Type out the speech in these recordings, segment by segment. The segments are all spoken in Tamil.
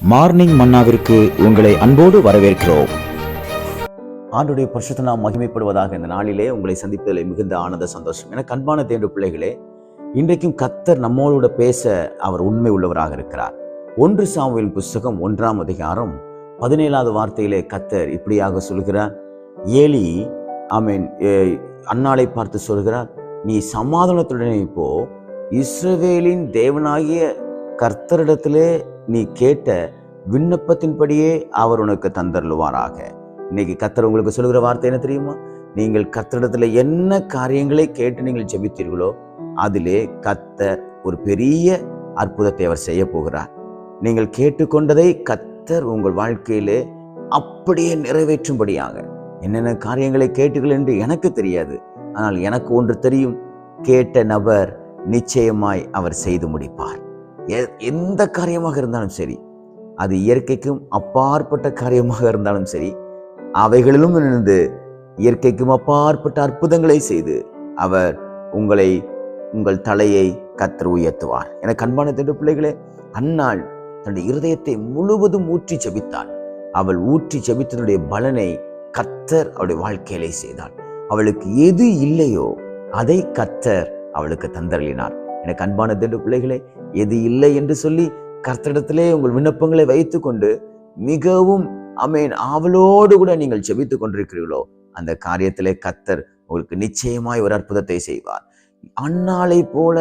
மார்னிங் மன்னாவிற்கு உங்களை அன்போடு வரவேற்கிறோம். ஆண்டுடைய பரிசுத்த நாம் மகிமைப்படுவதாக இந்த நாளிலே உங்களை சந்திப்பதில் மிகுந்த ஆனந்த சந்தோஷம். என கண்பான தேண்டு பிள்ளைகளே இன்றைக்கும் கத்தர் நம்மோட பேச அவர் உண்மை உள்ளவராக இருக்கிறார். ஒன்று சாமுவேல் புஸ்தகம் ஒன்றாம் அதிகாரம் பதினேழாவது வார்த்தையிலே கத்தர் இப்படியாக சொல்கிறார். ஏலி ஐ மீன் அன்னாளை பார்த்து சொல்கிறார் நீ சமாதானத்துடனே இப்போ இஸ்ரவேலின் தேவனாகிய கர்த்தரிடத்திலே நீ கேட்ட விண்ணப்பத்தின்படியே அவர் உனக்கு தந்தருளுவாராக. இன்னைக்கு கத்தர் உங்களுக்கு சொல்லுகிற வார்த்தை என்ன தெரியுமா? நீங்கள் கத்தரிடத்தில் என்ன காரியங்களை கேட்டு நீங்கள் ஜெபித்தீர்களோ அதிலே கத்தர் ஒரு பெரிய அற்புதத்தை அவர் செய்ய போகிறார். நீங்கள் கேட்டுக்கொண்டதை கத்தர் உங்கள் வாழ்க்கையிலே அப்படியே நிறைவேற்றும்படியாக. என்னென்ன காரியங்களை கேட்டீர்கள் என்று எனக்கு தெரியாது. ஆனால் எனக்கு ஒன்று தெரியும். கேட்ட நபர் நிச்சயமாய் அவர் செய்து முடிப்பார். எந்த காரியமாக இருந்தாலும் சரி அது இயற்கைக்கும் அப்பாற்பட்ட காரியமாக இருந்தாலும் சரி அவைகளிலும் இருந்து இயற்கைக்கும் அப்பாற்பட்ட அற்புதங்களை செய்து அவர் உங்களை உங்கள் தலையை கத்தர் உயர்த்துவார். என கண்பான திரு பிள்ளைகளே அன்னாள் தன்னுடைய இருதயத்தை முழுவதும் ஊற்றி செபித்தாள் அவள் ஊற்றி செபித்தனுடைய பலனை கத்தர் அவளுடைய வாழ்க்கையிலே செய்தாள் அவளுக்கு எது இல்லையோ அதை கத்தர் அவளுக்கு தந்தருளினார். எனக்கு அன்பான திரு பிள்ளைகளே எது இல்லை என்று சொல்லி கர்த்தடத்திலே உங்கள் விண்ணப்பங்களை வைத்துக்கொண்டு மிகவும் அமேன் ஆவலோடு கூட நீங்கள் செபித்து கொண்டிருக்கிறீர்களோ அந்த காரியத்திலே கத்தர் உங்களுக்கு நிச்சயமாய் ஒரு அற்புதத்தை செய்வார். அன்னாளை போல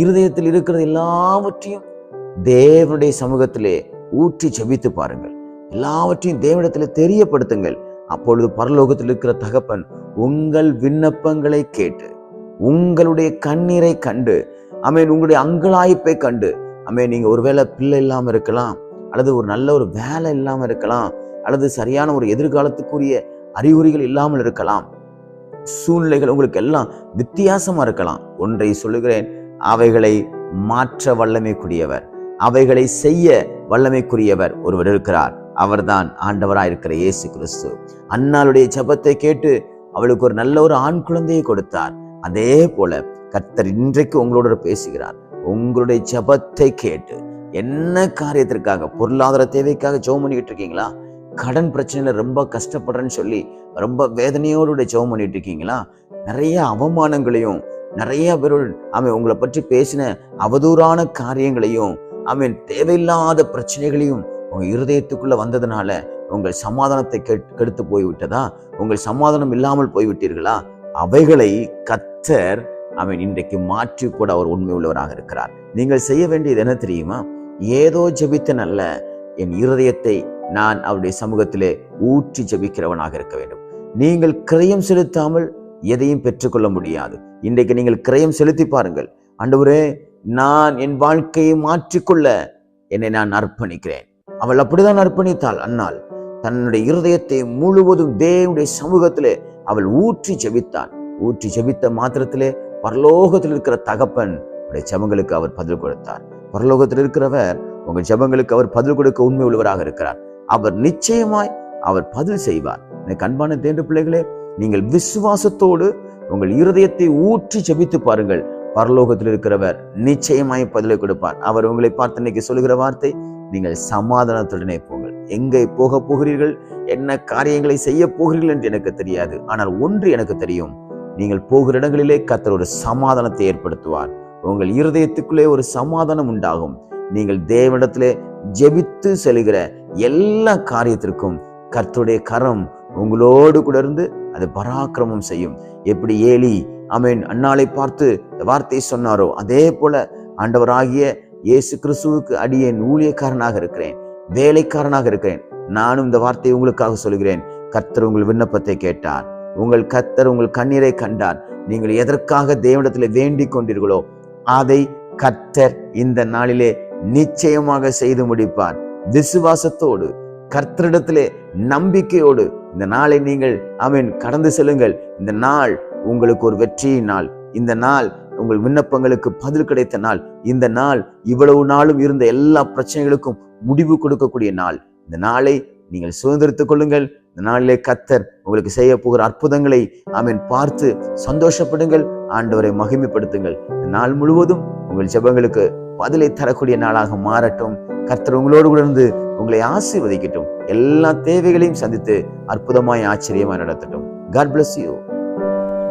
இருதயத்தில் இருக்கிறது எல்லாவற்றையும் தேவனுடைய சமூகத்திலே ஊற்றி செபித்து பாருங்கள். எல்லாவற்றையும் தேவனிடத்தில் தெரியப்படுத்துங்கள். அப்பொழுது பரலோகத்தில் இருக்கிற தகப்பன் உங்கள் விண்ணப்பங்களை கேட்டு உங்களுடைய கண்ணீரை கண்டு அமேன் உங்களுடைய அங்கலாய்ப்பை கண்டு. அமேன் நீங்கள் ஒருவேளை பிள்ளை இல்லாமல் இருக்கலாம் அல்லது ஒரு நல்ல ஒரு வேலை இல்லாமல் இருக்கலாம் அல்லது சரியான ஒரு எதிர்காலத்துக்குரிய அறிகுறிகள் இல்லாமல் இருக்கலாம். சூழ்நிலைகள் உங்களுக்கு எல்லாம் வித்தியாசமாக இருக்கலாம். ஒன்றை சொல்லுகிறேன் அவைகளை மாற்ற வல்லமைக்குரியவர் அவைகளை செய்ய வல்லமைக்குரியவர் ஒருவர் இருக்கிறார். அவர்தான் ஆண்டவராக இருக்கிற இயேசு கிறிஸ்து. அன்னாளுடைய ஜபத்தை கேட்டு அவளுக்கு ஒரு நல்ல ஒரு ஆண் குழந்தையை கொடுத்தார். அதே போல கர்த்தர் இன்றைக்கு உங்களோட பேசுகிறார். உங்களுடைய ஜெபத்தை கேட்டு என்ன காரியத்திற்காக பொருளாதார தேவைக்காக ஜெபம் பண்ணிக்கிட்டு இருக்கீங்களா? கடன் பிரச்சனையில ரொம்ப கஷ்டப்படுறேன்னு சொல்லி ரொம்ப வேதனையோடு ஜெபம் பண்ணிட்டு இருக்கீங்களா? நிறைய அவமானங்களையும் நிறைய பேரோட அவன் உங்களை பற்றி பேசின அவதூறான காரியங்களையும் அவன் தேவையில்லாத பிரச்சனைகளையும் உங்கள் இருதயத்துக்குள்ள வந்ததுனால உங்கள் சமாதானத்தை கெட்- கெடுத்து போய்விட்டதா? உங்கள் சமாதானம் இல்லாமல் போய்விட்டீர்களா? அவைகளை கத்தர் அவன் இன்றைக்கு மாற்றி கூட அவர் உண்மை உள்ளவராக இருக்கிறார். நீங்கள் செய்ய வேண்டியது என்ன தெரியுமா? ஏதோ ஜெபித்தன் அல்ல என் இருதயத்தை நான் அவருடைய சமூகத்திலே ஊற்றி ஜபிக்கிறவனாக இருக்க வேண்டும். நீங்கள் கிரயம் செலுத்தாமல் எதையும் பெற்றுக்கொள்ள முடியாது. இன்றைக்கு நீங்கள் கிரயம் செலுத்தி பாருங்கள். அண்டவரே நான் என் வாழ்க்கையை மாற்றிக்கொள்ள என்னை நான் அர்ப்பணிக்கிறேன். அவள் அப்படிதான் அர்ப்பணித்தாள். அன்னாள் தன்னுடைய இருதயத்தை முழுவதும் தேவனுடைய சமூகத்திலே அவள் ஊற்றி ஜெபித்தாள் ஊற்றி ஜெபித்த மாத்திரத்திலே பரலோகத்தில் இருக்கிற தகப்பன் உடைய அவர் பதில் கொடுத்தார். பரலோகத்தில் இருக்கிறவர் உங்கள் ஜபங்களுக்கு அவர் பதில் கொடுக்க உண்மை உள்ளவராக இருக்கிறார். அவர் நிச்சயமாய் அவர் பதில் செய்வார். எனக்கு அன்பான தேண்டு பிள்ளைகளே நீங்கள் விசுவாசத்தோடு உங்கள் இருதயத்தை ஊற்றி ஜெபித்து பாருங்கள். பரலோகத்தில் இருக்கிறவர் நிச்சயமாய் பதிலை கொடுப்பார். அவர் உங்களை பார்த்து இன்னைக்கு சொல்லுகிற வார்த்தை நீங்கள் சமாதானத்துடனே போங்க. எங்கே போக போகிறீர்கள்? என்ன காரியங்களை செய்ய போகிறீர்கள் என்று எனக்கு தெரியாது. ஆனால் ஒன்று எனக்கு தெரியும். நீங்கள் போகிற இடங்களிலே கர்த்தர் ஒரு சமாதானத்தை ஏற்படுத்துவார். உங்கள் இருதயத்துக்குள்ளே ஒரு சமாதானம் உண்டாகும். நீங்கள் தேவனிடத்திலே ஜெபித்து செல்கிற எல்லா காரியத்திற்கும் கர்த்தருடைய கரம் உங்களோடு கூட இருந்து அது பராக்கிரமம் செய்யும். எப்படி ஏலி அமேன் அண்ணாளை பார்த்து வார்த்தை வார்த்தையை சொன்னாரோ அதே போல ஆண்டவராகிய இயேசு கிறிஸ்துவுக்கு அடியேன் ஊழியக்காரனாக இருக்கிறேன். வேலைக்காரனாக இருக்கிறேன். நானும் இந்த வார்த்தையை உங்களுக்காக சொல்கிறேன். கர்த்தர் உங்கள் விண்ணப்பத்தை கேட்டார். உங்கள் கர்த்தர் உங்கள் கண்ணீரை கண்டார். நீங்கள் எதற்காக தேவனிடத்தில் வேண்டிக் கொண்டீர்களோ அதை கர்த்தர் இந்த நாளிலே நிச்சயமாக செய்து முடிப்பார். விசுவாசத்தோடு கர்த்தரிடத்திலே நம்பிக்கையோடு இந்த நாளை நீங்கள் அவன் கடந்து செல்லுங்கள். இந்த நாள் உங்களுக்கு ஒரு வெற்றியின் நாள். இந்த நாள் உங்கள் விண்ணப்பங்களுக்கு பதில் கிடைத்த நாள். இந்த நாள் இவ்வளவு நாளும் இருந்த எல்லா பிரச்சனைகளுக்கும் முடிவு கொடுக்கக்கூடிய நாள். இந்த நாளை நீங்கள் சுதந்திரத்துக் கொள்ளுங்கள். இந்த நாளிலே கத்தர் உங்களுக்கு செய்ய போகிற அற்புதங்களை ஆமீன் பார்த்து சந்தோஷப்படுங்கள். ஆண்டவரை மகிமைப்படுத்துங்கள். இந்த நாள் முழுவதும் உங்கள் ஜபங்களுக்கு பதிலை தரக்கூடிய நாளாக மாறட்டும். கர்த்தர் உங்களோடு கூட இருந்து உங்களை ஆசீர்வதிக்கட்டும். எல்லா தேவைகளையும் சந்தித்து அற்புதமாய் ஆச்சரியமாய் நடத்தட்டும். God bless you